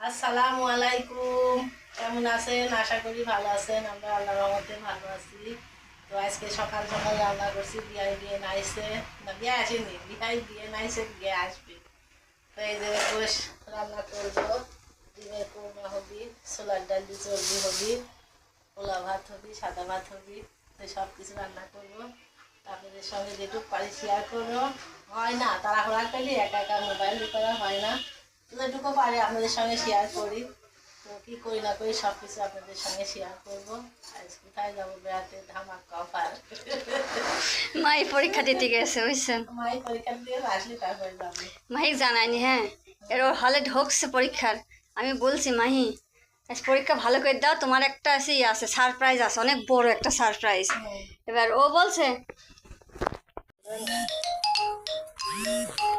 আসসালামু আলাইকুম। কেমন আছেন? আশা করি ভালো আছেন। আমরা আল্লাহ রহমতে ভালো আছি। তো আজকে সকাল সকাল রান্না করছি বিয়াই বিয়ে নাইছে। না, বিয়ে আসেনি। বিয়াই বিয়ে নাইছে, বিয়ে আসবে। তো এই যে রান্না করব। ডিমের কোরমা হবি, ছোলার ডাল দিয়ে চর্বি হবি পোলা ভাত হবি, সাদা ভাত হবি। তো সব কিছু রান্না করব। আপনাদের সঙ্গে যেটুকু পারি শেয়ার করব। হয় না, তাড়াহুড়া করলে একা একা মোবাইল করা হয় না। তো যেটুকু পারি আপনাদের সঙ্গে শেয়ার করি। তো কী করি না করি সব কিছু আপনাদের সঙ্গে শেয়ার করব। আজ কোথায় যাব? বেড়াতে ধামাক কফার মাই পরীক্ষা দিতে গেছে বুঝছেন? মাই পরীক্ষা দিয়ে আসলে তারপরে যাব। মাহি জানায়নি হ্যাঁ? এর ওর হলে ঢুকছে পরীক্ষার। আমি বলছি মাহি আজ পরীক্ষা ভালো করে দাও তোমার একটা ইয়ে আছে সারপ্রাইজ আছে অনেক বড় একটা সারপ্রাইজ এবার ও বলছে তো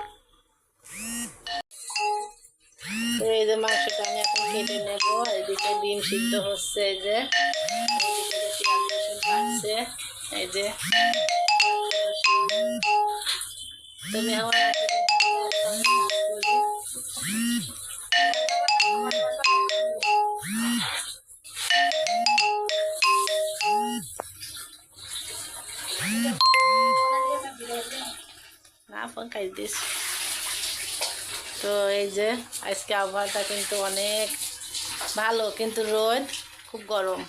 এই যে মাংসটা আমি এখন কেটে নেব, এদিকে ডিম সিদ্ধ হচ্ছে এই যে। এদিকে যে। পেঁয়াজ রসুন কাটছে এই যে তুমি আমার একদিন একসঙ্গে কাজ করি। না ফোন খাই দিস তো এই যে, আজকে আবহাওয়াটা কিন্তু অনেক ভালো, কিন্তু রোদ খুব গরম।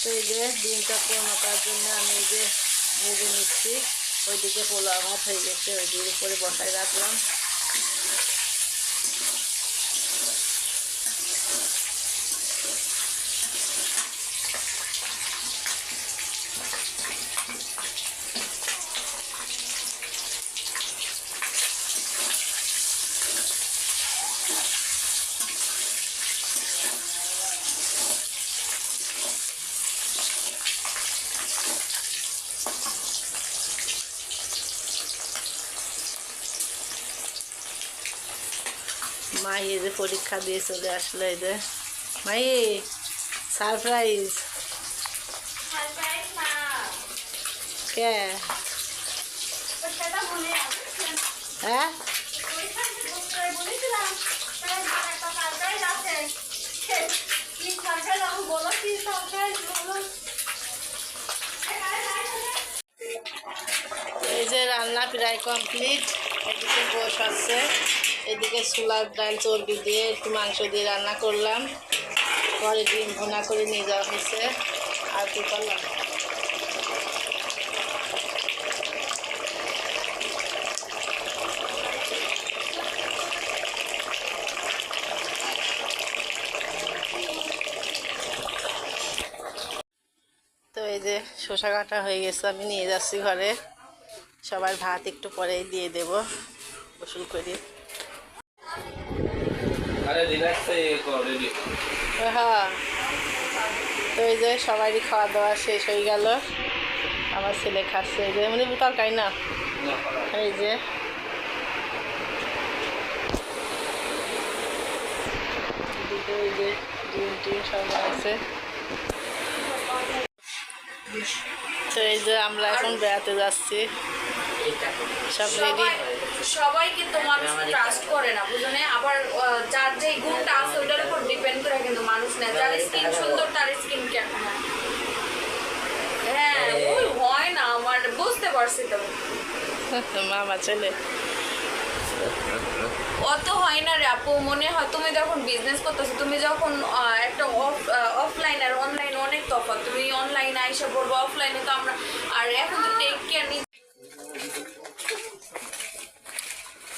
তো এই যে, ডিমটা কোরমা করার জন্য আমি এই যে ভেজে নিচ্ছি। ওইদিকে পোলাও ভাত হয়ে গেছে ওই দিকে উপরে বসায় রাখলাম। মাই যে পরীক্ষা দিয়ে চলে আসলো এই যে। মাই সারপ্রাইজ কে? হ্যাঁ? এই যে রান্না প্রায় কমপ্লিট এদিকে আছে। এদিকে ছোলার ডাল, চর্বি দিয়ে একটু মাংস দিয়ে রান্না করলাম। পরে ডিম ভুনা করে নিয়ে যাওয়া হয়েছে। আর কি করলাম? তো এই যে শসা কাটা হয়ে গেছে, আমি নিয়ে যাচ্ছি ঘরে। সবার ভাত একটু পরেই দিয়ে দেব। গোসল করে। আরে রিল্যাক্স রেডি হ্যাঁ তো এই যে সবারই খাওয়া দাওয়া শেষ হয়ে গেল। আমার ছেলে খাচ্ছে এই যে। মানে তরকারি না? এই যে। এই যে ডিম টিম সব আছে। তো এই যে আমরা এখন বেড়াতে যাচ্ছি। সব রেডি? সবাই কিন্তু মানুষ ট্রাস্ট করে না বুঝলে? আবার যার যে গুণটা আছে উপর ডিপেন্ড করে কিন্তু মানুষ যার স্কিন সুন্দর তার স্কিন কেমন হ্যাঁ? ওই হয় না আমার বুঝতে পারছি তো। মামা ছেলে অত হয় না রে আপু মনে হয় তুমি যখন বিজনেস করতেছো তুমি যখন একটা অফ অফলাইন আর অনলাইন অনেক তফাৎ। তুমি অনলাইনে আইসা পড়ব অফলাইনে তো আমরা আর এখন তো টেক কেয়ার নি ওই যে এখানে দেখো। সাবিয়া কার লাভ করে না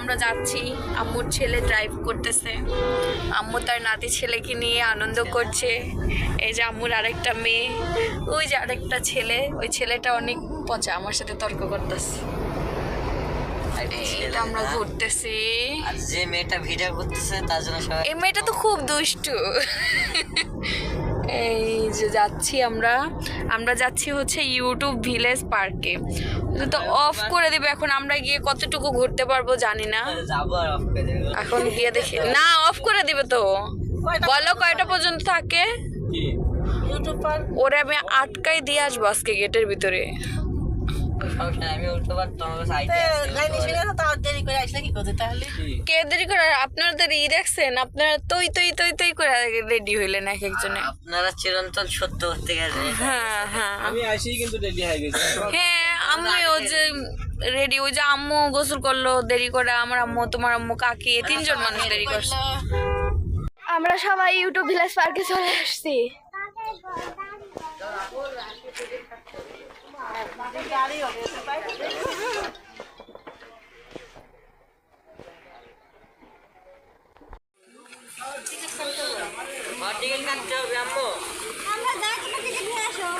আমরা যাচ্ছি। আম্মুর ছেলে ড্রাইভ করতেছে। আম্মু তার নাতি ছেলেকে নিয়ে আনন্দ করছে। এই যে আম্মুর আরেকটা মেয়ে। ওই যে আরেকটা ছেলে। ওই ছেলেটা অনেক পচা। আমার সাথে তর্ক করতেছে। আমরা ঘুরতেছি। যে মেয়েটা ভিডিও করতেছে তার জন্য সবাই এই মেয়েটা তো খুব দুষ্টু। এই যে যাচ্ছি আমরা। আমরা যাচ্ছি হচ্ছে ইউটিউব ভিলেজ পার্কে তো অফ করে দিবে এখন আমরা গিয়ে কতটুকু ঘুরতে পারব জানি না। এখন গিয়ে দেখি। না অফ করে দিবে তো। বলো কয়টা পর্যন্ত থাকে? ওরে আমি আটকাই দিয়ে আসব আজকে গেটের ভিতরে। কে দেরি করে? আপনাদের ই দেখছেন? আপনারা তৈ তৈ তৈ তৈ করে রেডি হইলেন এক একজনে। আপনারা চিরন্তন সত্য করতে হ্যাঁ হ্যাঁ। আমি আসি কিন্তু রেডি হয়ে গেছি। হ্যাঁ আমি ওই যে রেডি ওই যে আম্মু গোসল করল দেরি করে আমার আম্মু তোমার আম্মু কাকি তিনজন মানুষ দেরি করছে। আমরা সবাই ইউটিউব ভিলেজ পার্কে চলে আসছি। গাড়ি হবে তাই টিকিট কাটতে হবে আম্মু আমরা যাই তুমি টিকিট নিয়ে আসো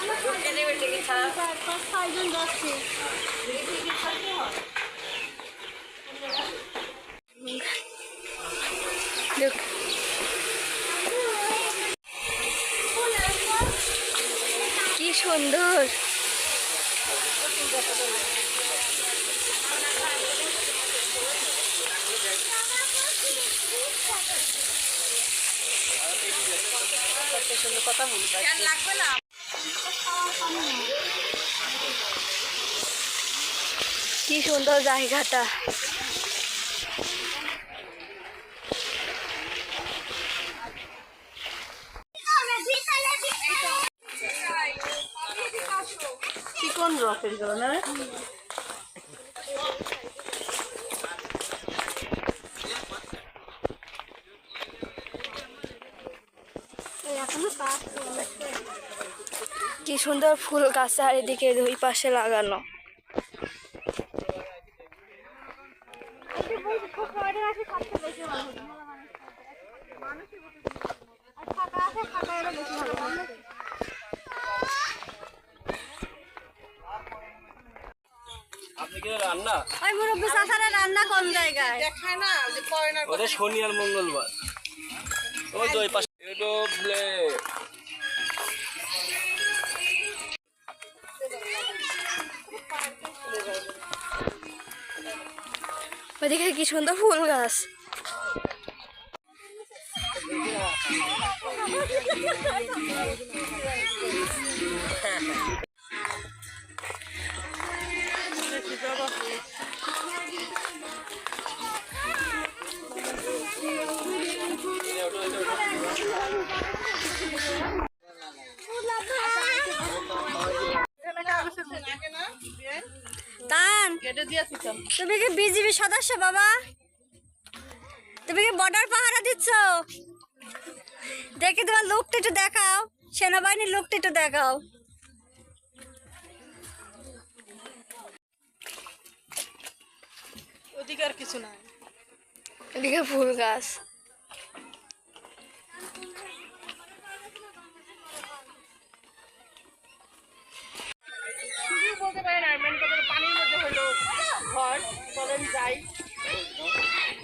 আমরা ঢুকতে দেবে টিকিট ছাড়া চার পাঁচ ছয়জন যাচ্ছি দেখ কি সুন্দর কি সুন্দর জায়গাটা। চিকন রকেরগুলো না কি সুন্দর ফুল গাছ চারিদিকে দুই পাশে লাগানো। আপনি কি রান্না? কোন জায়গায়? দেখায় না ওটা শনি আর মঙ্গলবার। ওই তো ওই পাশে। কি সুন্দর ফুল গাছ। তুমি কি বিজিবি সদস্য বাবা? তুমি কি বর্ডার পাহারা দিচ্ছ? দেখি তোমার লুকটা একটু দেখাও। সেনাবাহিনীর লুকটা একটু দেখাও। ওদিকে আর কিছু নাই। এদিকে ফুল গাছ।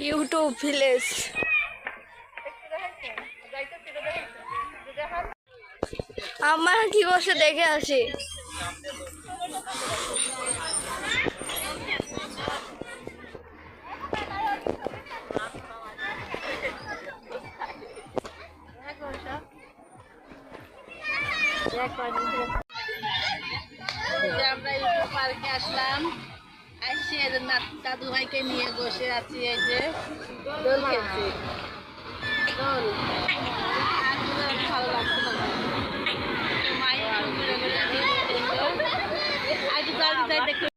YouTube village. আমার কি বসে দেখে আসি? আমরা ইউটিউব পার্কে আসলাম। আসছি দাদু ভাইকে নিয়ে বসে আছি এই যে। দোল ভালো লাগছে না। মায়ের দেখল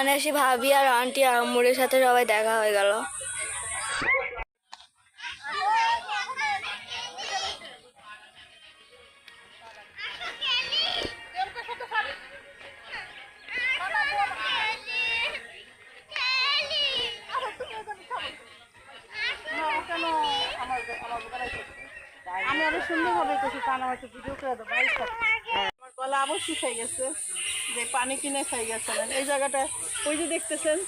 এখানে এসে ভাবি আর আন্টি আম্মুরের সাথে সবাই দেখা হয়ে গেল। আমি আরও দেবো আমার গলা আবার শুকাই গেছে, যে পানি কিনে খাই গেছে। এই জায়গাটা ওই যে দেখতেছেন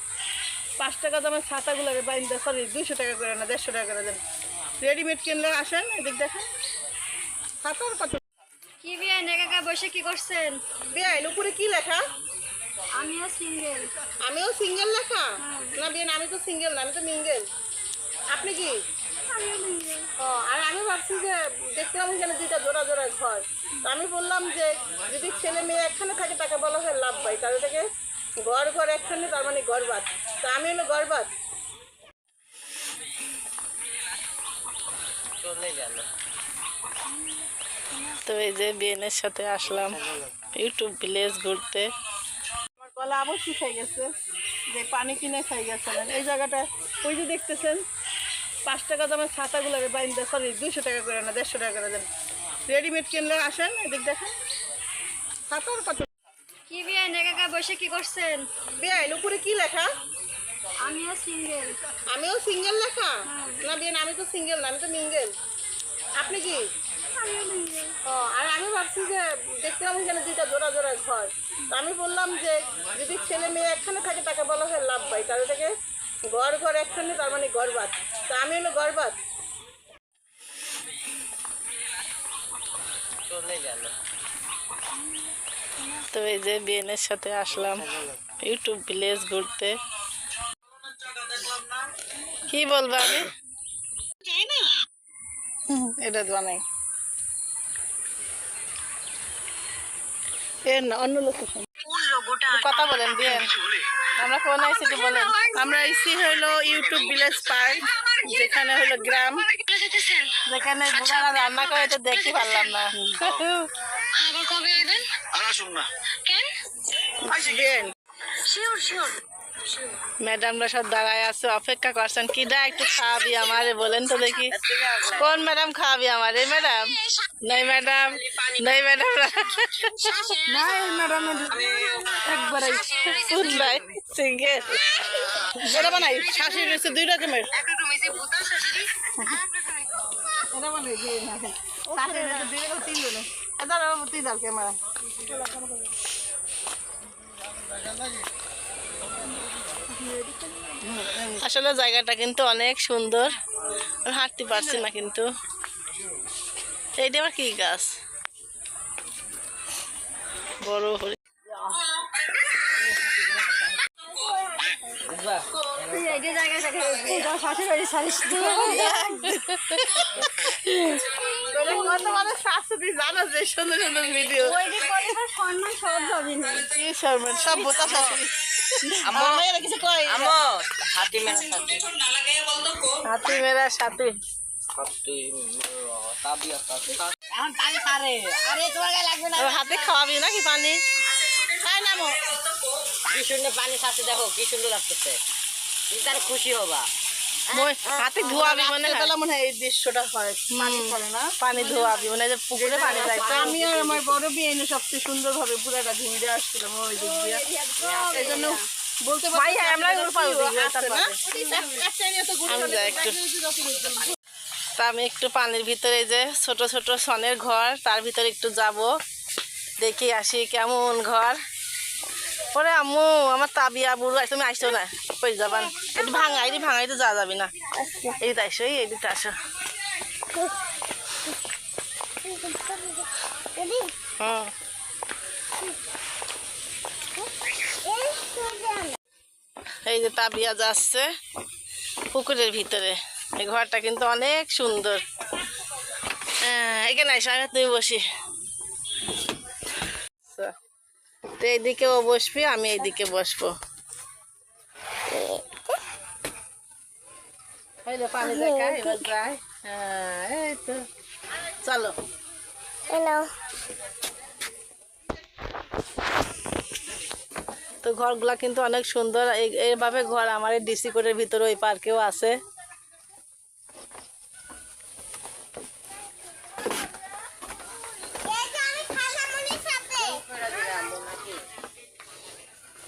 পাঁচ টাকা দামের ছাতাগুলো বাইন্দা সরি দুইশো টাকা করে না দেড়শো টাকা করে দেন। রেডিমেড কিনলে আসেন এদিক দেখেন। ছাতার কত কি বিয়ে একা বসে কি করছেন? বেআইন উপরে কি লেখা? আমিও সিঙ্গেল আমিও সিঙ্গেল লেখা? না বিয়ে আমি তো সিঙ্গেল না আমি তো মিঙ্গেল আপনি কি? ও আর আমি ভাবছি যে দেখলাম এখানে দুইটা জোড়া জোড়া ঘর। তো আমি বললাম যে যদি ছেলে মেয়ে একখানে থাকে তাকে বলা হয় লাভ পাই তাহলে থেকে ঘর ঘর একখানে তার মানে গর্বাত তো আমি হলো গর্বাত চলে তো এই যে বিএনের সাথে আসলাম ইউটিউব ভিলেজ ঘুরতে। আমার গলা আবার খাই গেছে যে পানি কিনে খাই গেছিলেন এই জায়গাটা ওই যে দেখতেছেন পাঁচ টাকা দামের ছাতাগুলো বাইন্দা সরি দুইশো টাকা করে না দেড়শো টাকা করে দেন। রেডিমেড কিনলে আসেন এদিক দেখেন। ছাতার কত কি বিয়ে একা বসে কি করছেন? বেআইন উপরে কি লেখা? আমিও সিঙ্গেল আমিও সিঙ্গেল লেখা? না বিয়ে আমি তো সিঙ্গেল না আমি তো মিঙ্গেল আপনি কি? ও আর আমি ভাবছি যে দেখলাম এখানে দুইটা জোড়া জোড়া ঘর। তো আমি বললাম যে যদি ছেলে মেয়ে একখানে থাকে তাকে বলা হয় লাভ পাই তাহলে থেকে ঘর ঘর একখানে তার মানে গর্বাত তো আমি হলো গর্বাত চলে গেল। তো এই যে বিএনের সাথে আসলাম ইউটিউব ভিলেজ ঘুরতে। কি বলব আমি? এটা অন্য লোক কথা বলেন আমরা বলেন? আমরা ইউটিউব ভিলেজ যেখানে হলো গ্রাম। যেখানে রান্না করে তো দেখতে পারলাম না। বিয়েন ম্যাডামরা সব দাঁড়ায় আছে অপেক্ষা করছেন। কিডা একটু খাওয়াবি আমারে বলেন তো দেখি। কোন ম্যাডাম খাওয়াবি আমার এই ম্যাডাম? নাই ম্যাডাম নাই ম্যাডাম নাই ম্যাডাম একবার কোন ভাই? সিঙ্গেল। এটা বানাই শাশুড়ি রয়েছে দুই রকমের। এটা বানাই না রয়েছে দুই রকম তিন ক্যামেরা আসলে জায়গাটা কিন্তু অনেক সুন্দর। হাঁটতে পারছি না কিন্তু। এইটা আবার কি গাছ? বড় হরি এই মানে হাতি মেরা সাথে। হাতি খাওয়াবি নাকি পানি? খাই না মো। কি সুন্দর পানি সাথে দেখো কি সুন্দর লাগতেছে। তুমি তার খুশি হবা। হাতে ধোয়াবি মানে বেলা মনে হয় এই দৃশ্যটা হয়। পানি পড়ে না। পানি ধোয়াবি মানে যে পুকুরে পানি যায়। আমি আর আমার বড় বিয়ে এনে সবচেয়ে সুন্দর ভাবে পুরাটা ঘুমিয়ে আসছিলাম ওই দিক দিয়ে। এই জন্য বলতে পারি আমরা তা আমি একটু পানির ভিতরে যে ছোট ছোট সনের ঘর তার ভিতরে একটু যাব। দেখি আসি কেমন ঘর পরে আম্মু আমার তাবিয়া বুড়ো আসো তুমি আসছো না। কই যাবান একটু ভাঙাই দি ভাঙাই তো যাওয়া যাবি না। এই আসো এই দিকে আসো হুম। এই যে তাবিয়া যাচ্ছে পুকুরের ভিতরে। এই ঘরটা কিন্তু অনেক সুন্দর। হ্যাঁ, এখানে আসো আমি তুমি বসি। তো এইদিকে ও বসবি আমি এইদিকে বসবো। পানি দেখা এবার যাই। হ্যাঁ এই তো। চলো। তো ঘরগুলা কিন্তু অনেক সুন্দর। এই- এইভাবে ঘর আমার এই ডিসি কোডের ভিতরে ওই পার্কেও আছে।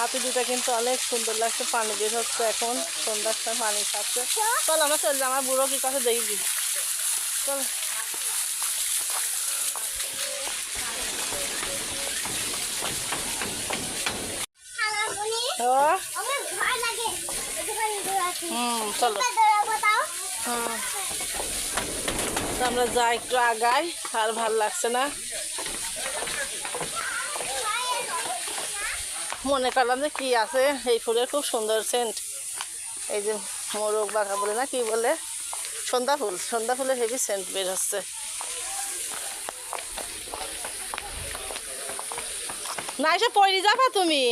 হাতি দুটা কিন্তু অনেক সুন্দর লাগছে, পানি বের হচ্ছে এখন, সন্ধ্যার সময় পানি খাচ্ছে। চল আমরা চল আমার বুড়ো কি কাছে দেখবি চল। হুম, চলো। হুম। আমরা যাই একটু আগাই, আর ভালো লাগছে না। মনে করলাম যে কি আছে? এই ফুলের খুব সুন্দর সেন্ট এই যে মোরগ বাঘা বলে না কি বলে? সন্ধ্যা ফুল। সন্ধ্যা ফুলের হেভি সেন্ট বের হচ্ছে। না এসে পড়ি যাবা তুমি?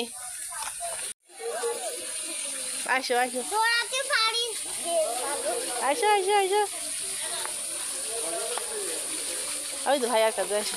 আসো আসো আসো আসো আসো ওই তো ভাইয়ার কাছে আসো